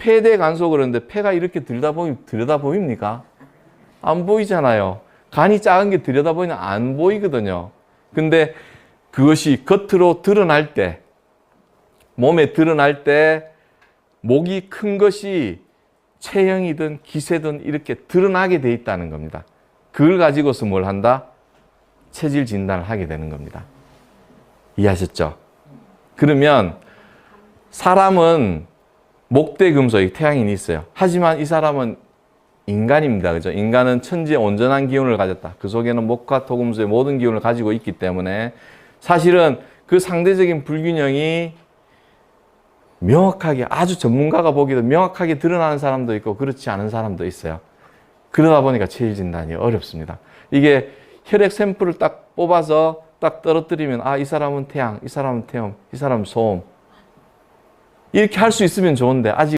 폐대 간소 그러는데 폐가 이렇게 들여다 보이 들여다 보입니까? 안 보이잖아요. 간이 작은 게 들여다 보이면 안 보이거든요. 근데 그것이 겉으로 드러날 때, 몸에 드러날 때, 목이 큰 것이 체형이든 기세든 이렇게 드러나게 돼 있다는 겁니다. 그걸 가지고서 뭘 한다? 체질 진단을 하게 되는 겁니다. 이해하셨죠? 그러면 사람은 목대 금속이 태양인이 있어요. 하지만 이 사람은 인간입니다. 그죠? 인간은 천지의 온전한 기운을 가졌다. 그 속에는 목화 토금수의 모든 기운을 가지고 있기 때문에 사실은 그 상대적인 불균형이 명확하게 아주 전문가가 보기도 명확하게 드러나는 사람도 있고 그렇지 않은 사람도 있어요. 그러다 보니까 체질 진단이 어렵습니다. 이게 혈액 샘플을 딱 뽑아서 딱 떨어뜨리면 아 이 사람은 태양, 이 사람은 태음, 이 사람은 소음 이렇게 할 수 있으면 좋은데 아직